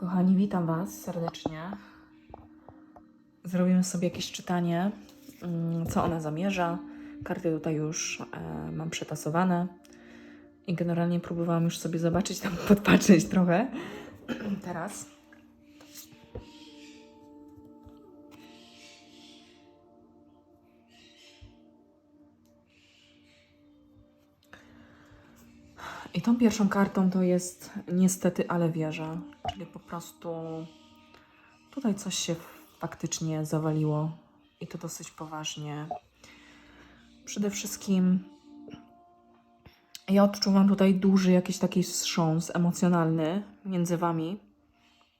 Kochani, witam Was serdecznie. Zrobimy sobie jakieś czytanie, mm, co ona zamierza. Karty tutaj już e, mam przetasowane i generalnie próbowałam już sobie zobaczyć, tam podpatrzeć trochę. Teraz. I tą pierwszą kartą to jest niestety, ale wieża. Czyli po prostu tutaj coś się faktycznie zawaliło i to dosyć poważnie. Przede wszystkim ja odczuwam tutaj duży jakiś taki wstrząs emocjonalny między wami.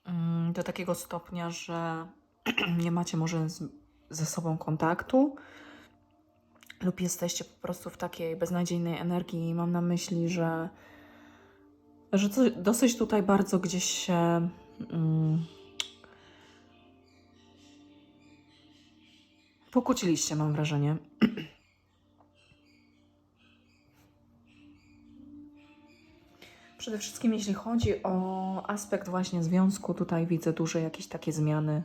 Mm, Do takiego stopnia, że nie macie może ze sobą kontaktu lub jesteście po prostu w takiej beznadziejnej energii. Mam na myśli, że, że dosyć tutaj bardzo gdzieś się. Mm, pokłóciliście, mam wrażenie. Przede wszystkim, jeśli chodzi o aspekt właśnie związku, tutaj widzę duże jakieś takie zmiany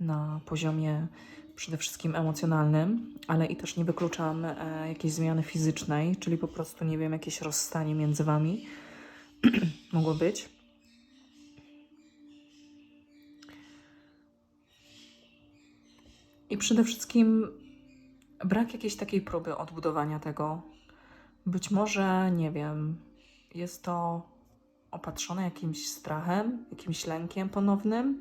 na poziomie przede wszystkim emocjonalnym, ale i też nie wykluczam e, jakiejś zmiany fizycznej, czyli po prostu, nie wiem, jakieś rozstanie między wami mogło być. I przede wszystkim brak jakiejś takiej próby odbudowania tego. Być może, nie wiem, jest to opatrzone jakimś strachem, jakimś lękiem ponownym,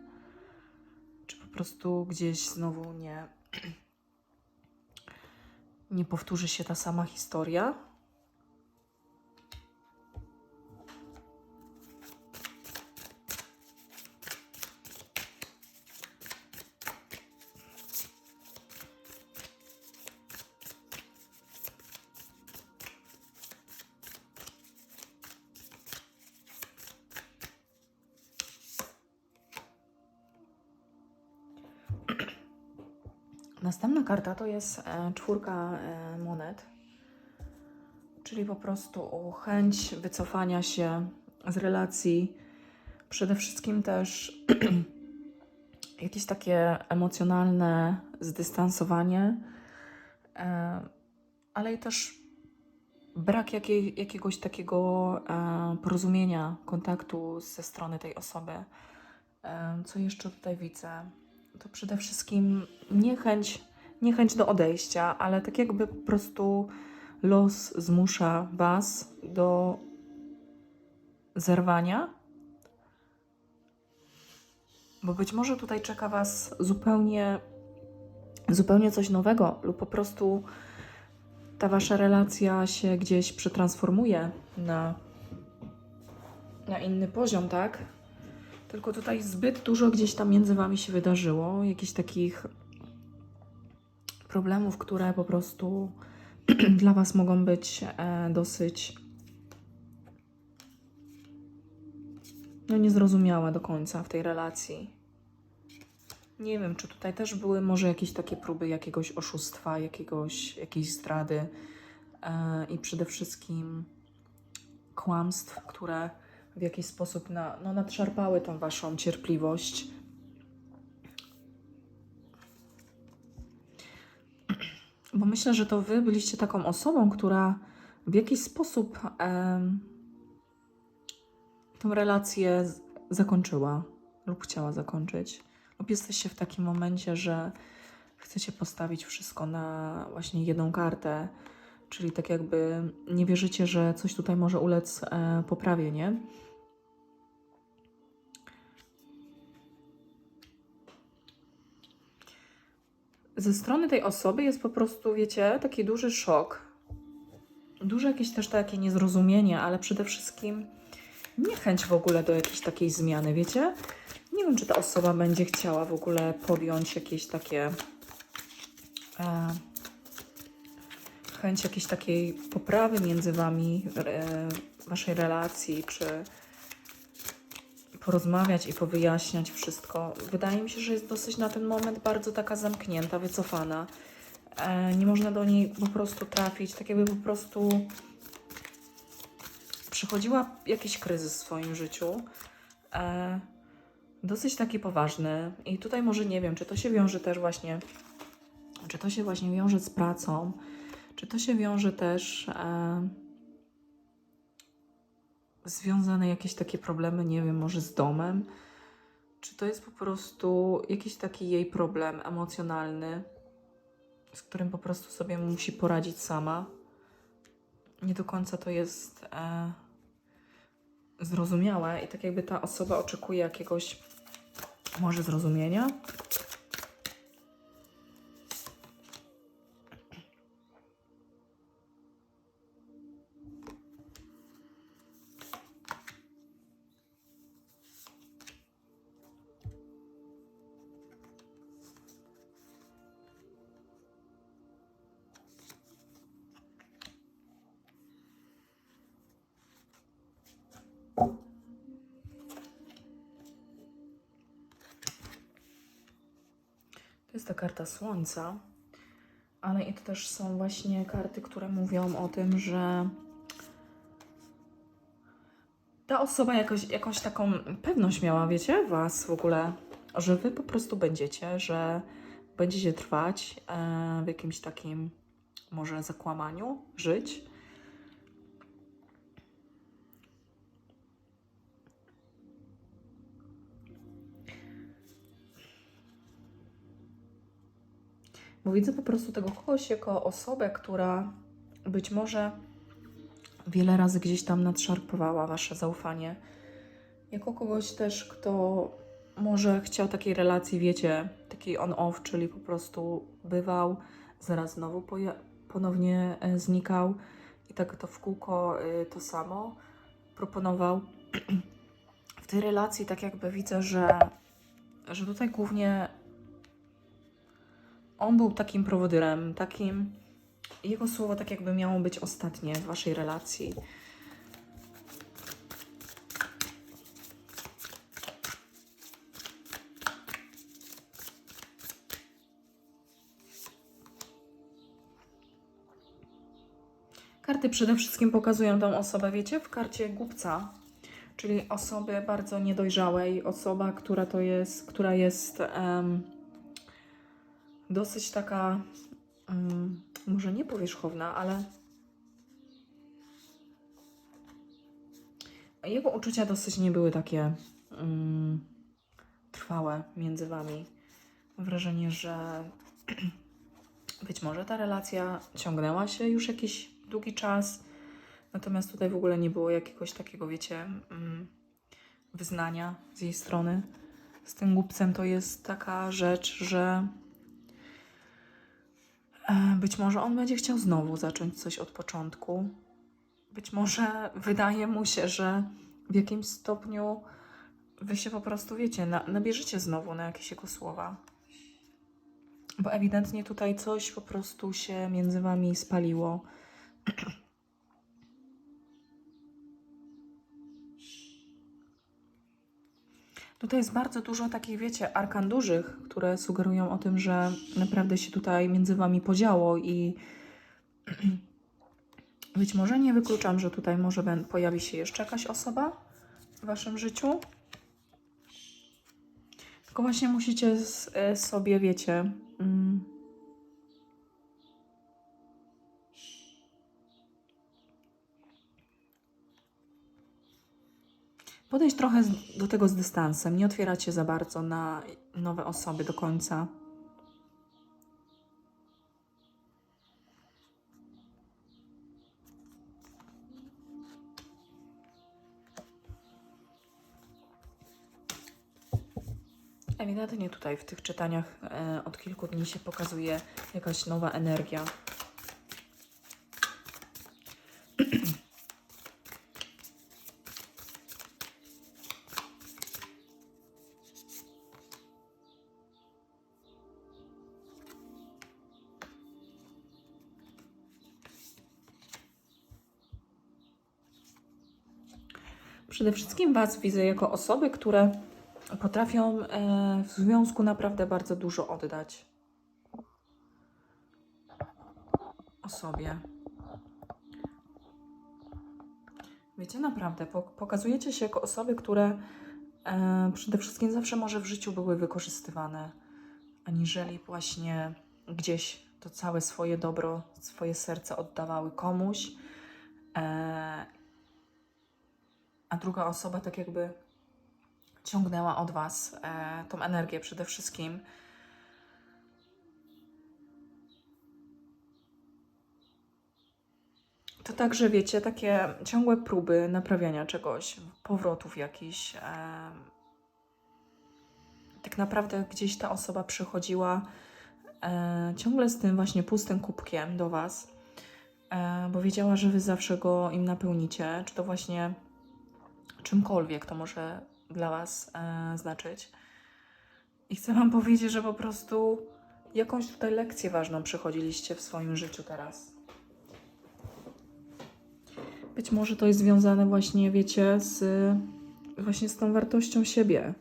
prostu gdzieś znowu nie, nie powtórzy się ta sama historia. Następna karta to jest e, czwórka e, monet, czyli po prostu chęć wycofania się z relacji, przede wszystkim też jakieś takie emocjonalne zdystansowanie, e, ale i też brak jakiej, jakiegoś takiego porozumienia, kontaktu ze strony tej osoby. Co jeszcze tutaj widzę? To przede wszystkim niechęć, niechęć do odejścia, ale tak jakby po prostu los zmusza Was do zerwania. Bo być może tutaj czeka Was zupełnie, zupełnie coś nowego, lub po prostu ta Wasza relacja się gdzieś przetransformuje na, na inny poziom, tak? Tylko tutaj zbyt dużo gdzieś tam między wami się wydarzyło, jakichś takich problemów, które po prostu dla was mogą być e, dosyć no niezrozumiałe do końca w tej relacji. Nie wiem, czy tutaj też były może jakieś takie próby jakiegoś oszustwa, jakiegoś, jakiejś zdrady e, i przede wszystkim kłamstw, które w jakiś sposób na, no, nadszarpały tą waszą cierpliwość. Bo myślę, że to wy byliście taką osobą, która w jakiś sposób em, tą relację zakończyła lub chciała zakończyć. Lub jesteście w takim momencie, że chcecie postawić wszystko na właśnie jedną kartę, czyli tak jakby nie wierzycie, że coś tutaj może ulec e, poprawie, nie? Ze strony tej osoby jest po prostu, wiecie, taki duży szok. Duże jakieś też takie niezrozumienie, ale przede wszystkim niechęć w ogóle do jakiejś takiej zmiany, wiecie? Nie wiem, czy ta osoba będzie chciała w ogóle podjąć jakieś takie. E, chęć jakiejś takiej poprawy między wami, waszej relacji, czy porozmawiać i powyjaśniać wszystko. Wydaje mi się, że jest dosyć na ten moment bardzo taka zamknięta, wycofana. E, nie można do niej po prostu trafić, tak jakby po prostu przechodziła jakiś kryzys w swoim życiu. E, dosyć taki poważny. I tutaj może nie wiem, czy to się wiąże też właśnie, czy to się właśnie wiąże z pracą, czy to się wiąże też e, związane jakieś takie problemy, nie wiem, może z domem, czy to jest po prostu jakiś taki jej problem emocjonalny, z którym po prostu sobie musi poradzić sama. Nie do końca to jest e, zrozumiałe i tak jakby ta osoba oczekuje jakiegoś może zrozumienia. Karta Słońca, ale i to też są właśnie karty, które mówią o tym, że ta osoba jakoś, jakąś taką pewność miała, wiecie, was w ogóle, że wy po prostu będziecie, że będziecie trwać e, w jakimś takim może zakłamaniu, żyć. Bo widzę po prostu tego kogoś jako osobę, która być może wiele razy gdzieś tam nadszarpowała wasze zaufanie. Jako kogoś też, kto może chciał takiej relacji, wiecie, takiej on-off, czyli po prostu bywał, zaraz znowu ponownie e, znikał i tak to w kółko e, to samo proponował. W tej relacji tak jakby widzę, że, że tutaj głównie on był takim prowodyrem, takim. Jego słowo tak jakby miało być ostatnie w waszej relacji. Karty przede wszystkim pokazują tą osobę, wiecie, w karcie głupca, czyli osoby bardzo niedojrzałej, osoba, która to jest, która jest em, dosyć taka, mm, może nie powierzchowna, ale jego uczucia dosyć nie były takie mm, trwałe między wami. Wrażenie, że być może ta relacja ciągnęła się już jakiś długi czas, natomiast tutaj w ogóle nie było jakiegoś takiego, wiecie, mm, wyznania z jej strony. Z tym głupcem to jest taka rzecz, że Być może on będzie chciał znowu zacząć coś od początku. Być może wydaje mu się, że w jakimś stopniu wy się po prostu, wiecie, na, nabierzecie znowu na jakieś jego słowa. Bo ewidentnie tutaj coś po prostu się między wami spaliło. Tutaj jest bardzo dużo takich, wiecie, arkan dużych, które sugerują o tym, że naprawdę się tutaj między wami podziało i być może nie wykluczam, że tutaj może pojawi się jeszcze jakaś osoba w waszym życiu. Tylko właśnie musicie e, sobie, wiecie, podejść trochę do tego z dystansem, nie otwierać się za bardzo na nowe osoby do końca. Ewidentnie tutaj w tych czytaniach e, od kilku dni się pokazuje jakaś nowa energia. Przede wszystkim Was widzę jako osoby, które potrafią e, w związku naprawdę bardzo dużo oddać osobie. Wiecie, naprawdę, po, pokazujecie się jako osoby, które e, przede wszystkim zawsze może w życiu były wykorzystywane, aniżeli właśnie gdzieś to całe swoje dobro, swoje serce oddawały komuś, e, a druga osoba tak jakby ciągnęła od Was e, tą energię przede wszystkim. To także, wiecie, takie ciągłe próby naprawiania czegoś, powrotów jakichś. em, tak naprawdę gdzieś ta osoba przychodziła e, ciągle z tym właśnie pustym kubkiem do Was, e, bo wiedziała, że Wy zawsze go im napełnicie, czy to właśnie czymkolwiek to może dla Was e, znaczyć. I chcę Wam powiedzieć, że po prostu jakąś tutaj lekcję ważną przechodziliście w swoim życiu teraz. Być może to jest związane właśnie, wiecie, z właśnie z tą wartością siebie.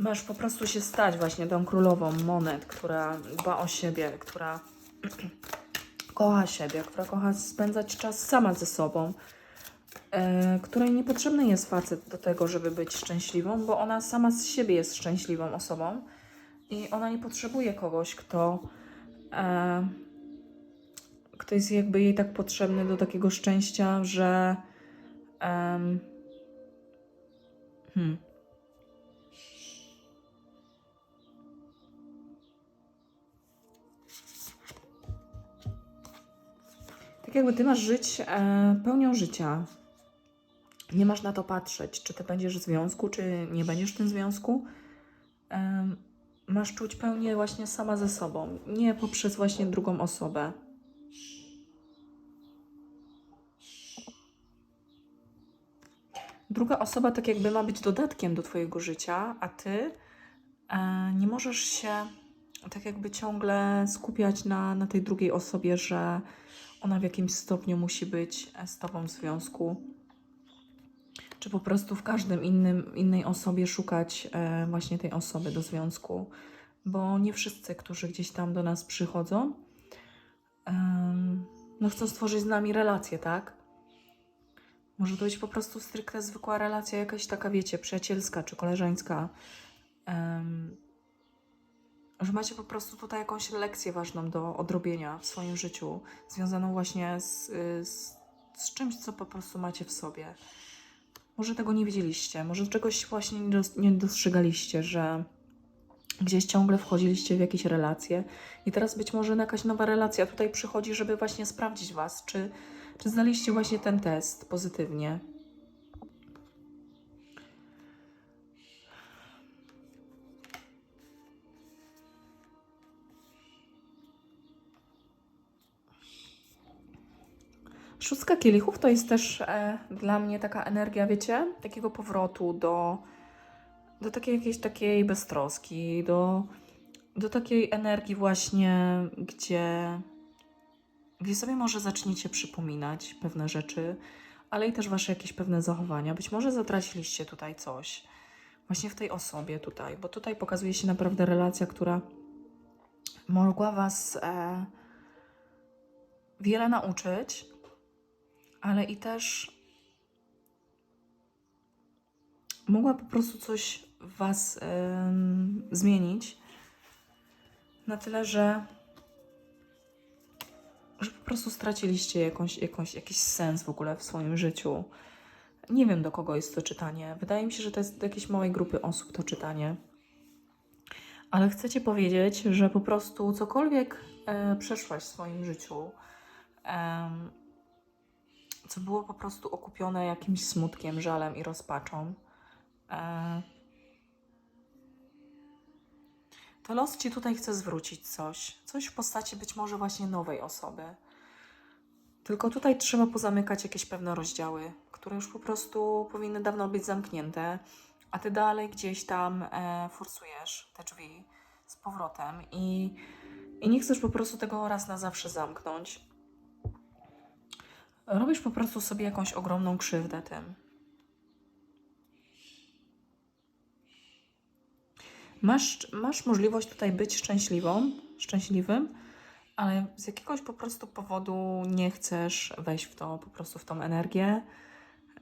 Masz po prostu się stać właśnie tą królową monet, która dba o siebie, która kocha siebie, która kocha spędzać czas sama ze sobą, e, której niepotrzebny jest facet do tego, żeby być szczęśliwą, bo ona sama z siebie jest szczęśliwą osobą i ona nie potrzebuje kogoś, kto, e, kto jest jakby jej tak potrzebny do takiego szczęścia, że. em, hmm. Tak jakby ty masz żyć e, pełnią życia. Nie masz na to patrzeć, czy ty będziesz w związku, czy nie będziesz w tym związku. Em, masz czuć pełnię właśnie sama ze sobą, nie poprzez właśnie drugą osobę. Druga osoba tak jakby ma być dodatkiem do twojego życia, a ty e, nie możesz się tak jakby ciągle skupiać na, na tej drugiej osobie, że ona w jakimś stopniu musi być z tobą w związku. Czy po prostu w każdym innym, innej osobie szukać e, właśnie tej osoby do związku. Bo nie wszyscy, którzy gdzieś tam do nas przychodzą, no chcą stworzyć z nami relację, tak? Może to być po prostu stricte zwykła relacja, jakaś taka, wiecie, przyjacielska czy koleżeńska. Że macie po prostu tutaj jakąś lekcję ważną do odrobienia w swoim życiu, związaną właśnie z, z, z czymś, co po prostu macie w sobie. Może tego nie wiedzieliście, może czegoś właśnie nie, dos- nie dostrzegaliście, że gdzieś ciągle wchodziliście w jakieś relacje i teraz być może jakaś nowa relacja tutaj przychodzi, żeby właśnie sprawdzić Was, czy, czy zdaliście właśnie ten test pozytywnie. Szóstka kielichów to jest też e, dla mnie taka energia, wiecie, takiego powrotu do, do takiej jakiejś takiej beztroski, do, do takiej energii właśnie, gdzie, gdzie sobie może zaczniecie przypominać pewne rzeczy, ale i też wasze jakieś pewne zachowania. Być może zatraciliście tutaj coś właśnie w tej osobie tutaj, bo tutaj pokazuje się naprawdę relacja, która mogła was e, wiele nauczyć, ale i też mogła po prostu coś w Was zmienić na tyle, że, że po prostu straciliście jakąś, jakąś, jakiś sens w ogóle w swoim życiu. Nie wiem, do kogo jest to czytanie. Wydaje mi się, że to jest do jakiejś małej grupy osób to czytanie. Ale chcę Ci powiedzieć, że po prostu cokolwiek e, przeszłaś w swoim życiu, em, co było po prostu okupione jakimś smutkiem, żalem i rozpaczą. E... To los ci tutaj chce zwrócić coś, coś w postaci być może właśnie nowej osoby. Tylko tutaj trzeba pozamykać jakieś pewne rozdziały, które już po prostu powinny dawno być zamknięte, a ty dalej gdzieś tam e, forsujesz te drzwi z powrotem i, i nie chcesz po prostu tego raz na zawsze zamknąć robisz po prostu sobie jakąś ogromną krzywdę tym. Masz, masz możliwość tutaj być szczęśliwą, szczęśliwym, ale z jakiegoś po prostu powodu nie chcesz wejść w to, po prostu w tą energię,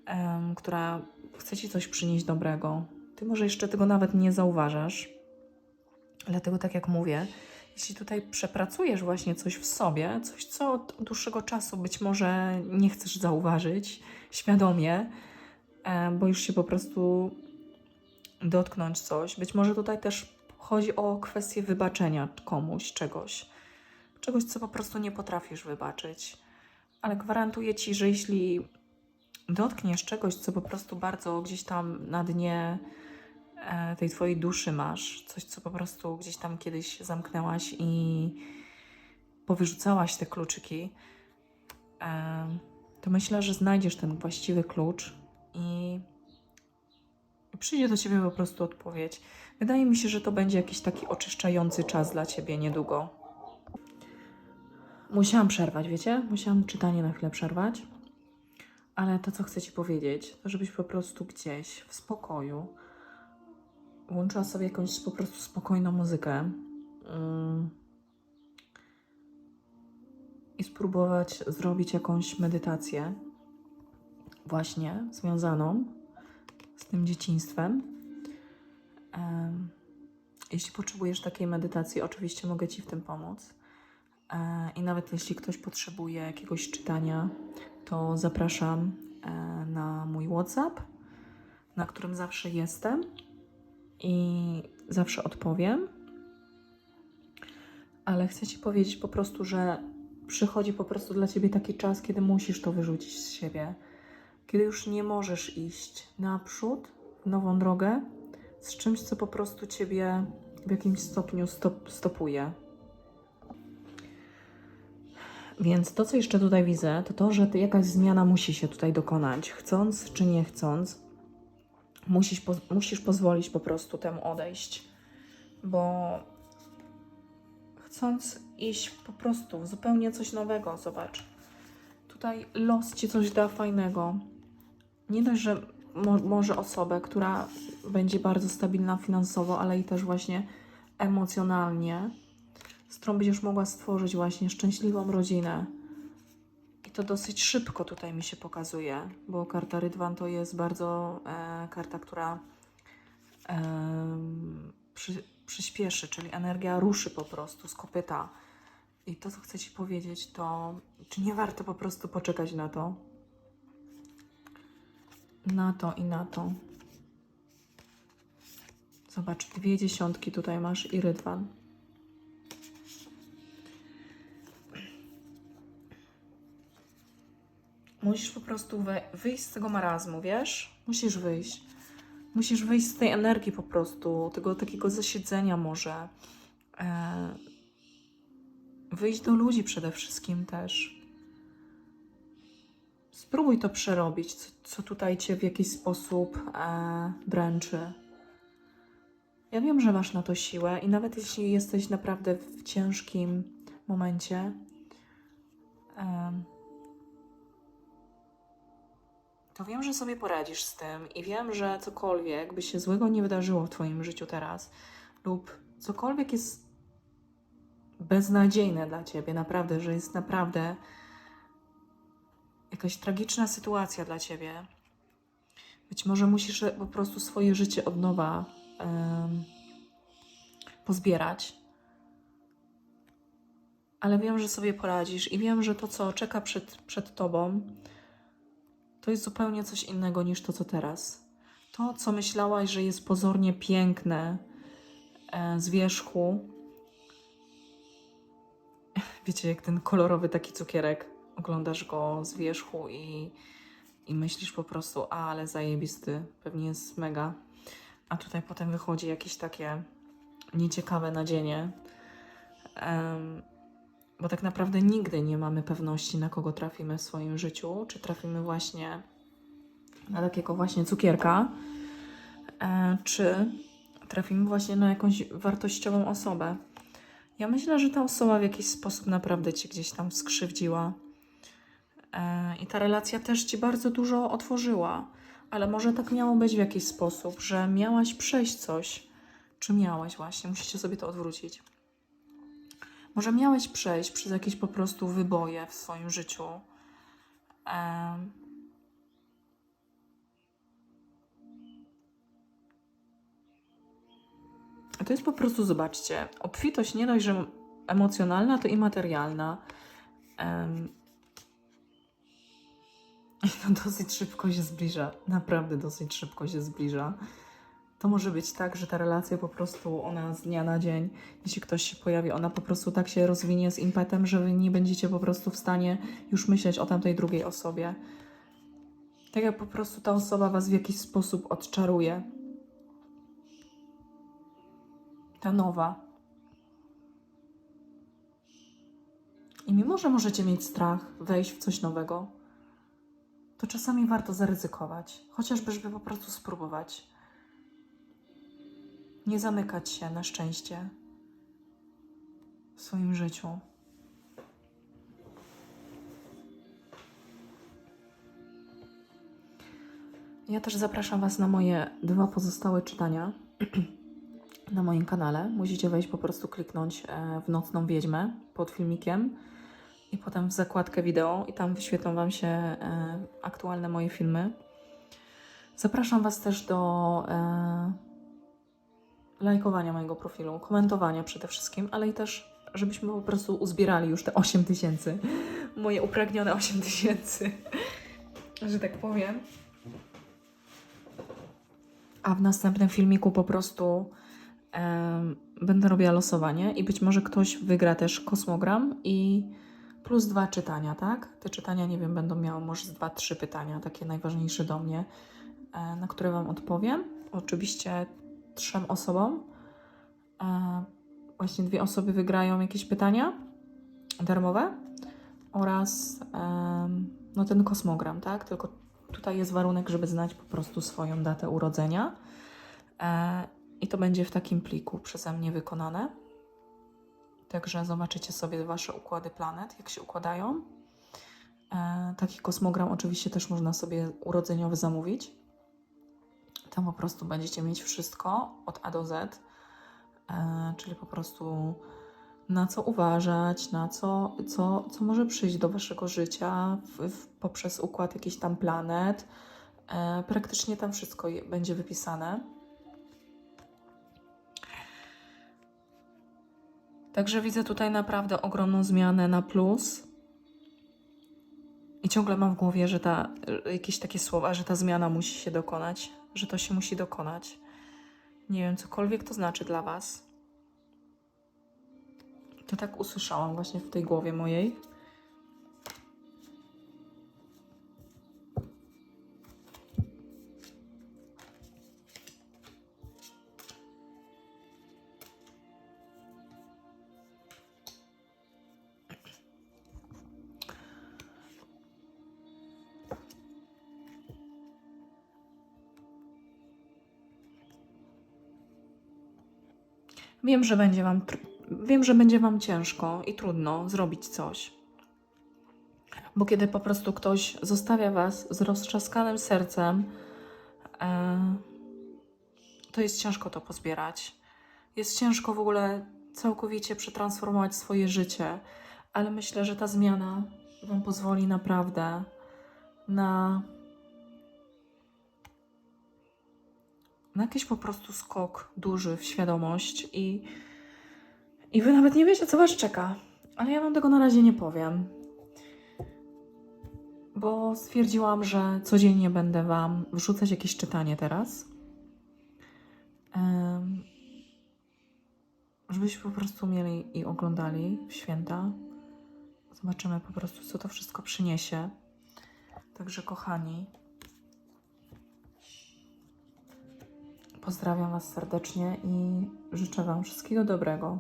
em, która chce ci coś przynieść dobrego. Ty może jeszcze tego nawet nie zauważasz. Dlatego, tak jak mówię, jeśli tutaj przepracujesz właśnie coś w sobie, coś, co od dłuższego czasu być może nie chcesz zauważyć świadomie, e, bo już się po prostu dotknąć coś. Być może tutaj też chodzi o kwestię wybaczenia komuś czegoś. Czegoś, co po prostu nie potrafisz wybaczyć. Ale gwarantuję ci, że jeśli dotkniesz czegoś, co po prostu bardzo gdzieś tam na dnie tej twojej duszy masz, coś, co po prostu gdzieś tam kiedyś zamknęłaś i powyrzucałaś te kluczyki, e, to myślę, że znajdziesz ten właściwy klucz i przyjdzie do ciebie po prostu odpowiedź. Wydaje mi się, że to będzie jakiś taki oczyszczający czas dla ciebie niedługo. Musiałam przerwać, wiecie? Musiałam czytanie na chwilę przerwać. Ale to, co chcę ci powiedzieć, to żebyś po prostu gdzieś w spokoju włączyła sobie jakąś po prostu spokojną muzykę. I spróbować zrobić jakąś medytację, właśnie związaną z tym dzieciństwem. Em, Jeśli potrzebujesz takiej medytacji, oczywiście mogę Ci w tym pomóc. E, I nawet jeśli ktoś potrzebuje jakiegoś czytania, to zapraszam e, na mój WhatsApp, na którym zawsze jestem i zawsze odpowiem. Ale chcę Ci powiedzieć po prostu, że przychodzi po prostu dla Ciebie taki czas, kiedy musisz to wyrzucić z siebie kiedy już nie możesz iść naprzód, w nową drogę, z czymś, co po prostu ciebie w jakimś stopniu stop, stopuje. Więc to, co jeszcze tutaj widzę, to to, że jakaś zmiana musi się tutaj dokonać, chcąc czy nie chcąc. Musisz, poz- musisz pozwolić po prostu temu odejść, bo chcąc iść po prostu w zupełnie coś nowego, zobacz. Tutaj los ci coś da fajnego. Nie dość, że mo- może osobę, która będzie bardzo stabilna finansowo, ale i też właśnie emocjonalnie, z którą będziesz mogła stworzyć właśnie szczęśliwą rodzinę. To dosyć szybko tutaj mi się pokazuje, bo karta Rydwan to jest bardzo e, karta, która em, przy, przyspieszy, czyli energia ruszy po prostu z kopyta. I to, co chcę Ci powiedzieć, to czy nie warto po prostu poczekać na to? Na to i na to. Zobacz, dwie dziesiątki tutaj masz i rydwan. Musisz po prostu wyjść z tego marazmu, wiesz? Musisz wyjść. Musisz wyjść z tej energii po prostu, tego takiego zasiedzenia może. E, wyjść do ludzi przede wszystkim też. Spróbuj to przerobić, co, co tutaj cię w jakiś sposób e, dręczy. Ja wiem, że masz na to siłę i nawet jeśli jesteś naprawdę w ciężkim momencie, em, to wiem, że sobie poradzisz z tym i wiem, że cokolwiek by się złego nie wydarzyło w Twoim życiu teraz, lub cokolwiek jest beznadziejne dla Ciebie, naprawdę, że jest naprawdę jakaś tragiczna sytuacja dla Ciebie. Być może musisz po prostu swoje życie od nowa em, pozbierać. Ale wiem, że sobie poradzisz i wiem, że to, co czeka przed, przed Tobą, to jest zupełnie coś innego niż to, co teraz. To, co myślałaś, że jest pozornie piękne e, z wierzchu, wiecie, jak ten kolorowy taki cukierek, oglądasz go z wierzchu i, i myślisz po prostu, a, ale zajebisty, pewnie jest mega. A tutaj potem wychodzi jakieś takie nieciekawe nadzienie. Em, bo tak naprawdę nigdy nie mamy pewności, na kogo trafimy w swoim życiu. Czy trafimy właśnie na takiego właśnie cukierka, e, czy trafimy właśnie na jakąś wartościową osobę. Ja myślę, że ta osoba w jakiś sposób naprawdę cię gdzieś tam skrzywdziła. E, I ta relacja też ci bardzo dużo otworzyła. Ale może tak miało być w jakiś sposób, że miałaś przejść coś. Czy miałaś właśnie? Musicie sobie to odwrócić. Może miałeś przejść przez jakieś po prostu wyboje w swoim życiu. To jest po prostu, zobaczcie, obfitość nie dość, że emocjonalna, to i materialna. I to dosyć szybko się zbliża. Naprawdę dosyć szybko się zbliża. To może być tak, że ta relacja po prostu, ona z dnia na dzień, jeśli ktoś się pojawi, ona po prostu tak się rozwinie z impetem, że wy nie będziecie po prostu w stanie już myśleć o tamtej drugiej osobie. Tak jak po prostu ta osoba was w jakiś sposób odczaruje. Ta nowa. I mimo, że możecie mieć strach wejść w coś nowego, to czasami warto zaryzykować, chociażby, żeby po prostu spróbować. Nie zamykać się na szczęście w swoim życiu. Ja też zapraszam Was na moje dwa pozostałe czytania na moim kanale. Musicie wejść po prostu kliknąć e, w Nocną Wiedźmę pod filmikiem i potem w zakładkę wideo i tam wyświetlą Wam się e, aktualne moje filmy. Zapraszam Was też do e, lajkowania mojego profilu, komentowania przede wszystkim, ale i też, żebyśmy po prostu uzbierali już te 8 tysięcy, moje upragnione 8 tysięcy, że tak powiem. A w następnym filmiku po prostu będę robiła losowanie i być może ktoś wygra też kosmogram i plus dwa czytania, tak? Te czytania, nie wiem, będą miały może z dwa, trzy pytania, takie najważniejsze do mnie, e, na które Wam odpowiem. Oczywiście trzem osobom. E, właśnie dwie osoby wygrają jakieś pytania darmowe oraz no ten kosmogram, tak? Tylko tutaj jest warunek, żeby znać po prostu swoją datę urodzenia. E, I to będzie w takim pliku przeze mnie wykonane. Także zobaczycie sobie Wasze układy planet, jak się układają. E, taki kosmogram oczywiście też można sobie urodzeniowy zamówić. Tam po prostu będziecie mieć wszystko od A do Z, e, czyli po prostu na co uważać, na co, co, co może przyjść do Waszego życia w, w, poprzez układ jakichś tam planet. E, praktycznie tam wszystko je, będzie wypisane. Także widzę tutaj naprawdę ogromną zmianę na plus. I ciągle mam w głowie, że ta, jakieś takie słowa, że ta zmiana musi się dokonać, że to się musi dokonać. Nie wiem, cokolwiek to znaczy dla Was. To tak usłyszałam właśnie w tej głowie mojej. Wiem, że będzie wam, wiem, że będzie wam ciężko i trudno zrobić coś. Bo kiedy po prostu ktoś zostawia was z roztrzaskanym sercem, e, to jest ciężko to pozbierać. Jest ciężko w ogóle całkowicie przetransformować swoje życie, ale myślę, że ta zmiana wam pozwoli naprawdę na na jakiś po prostu skok duży w świadomość i, i wy nawet nie wiecie, co was czeka. Ale ja wam tego na razie nie powiem. Bo stwierdziłam, że codziennie będę wam wrzucać jakieś czytanie teraz. Em, żebyście po prostu mieli i oglądali w święta. Zobaczymy po prostu, co to wszystko przyniesie. Także kochani, Pozdrawiam Was serdecznie i życzę Wam wszystkiego dobrego.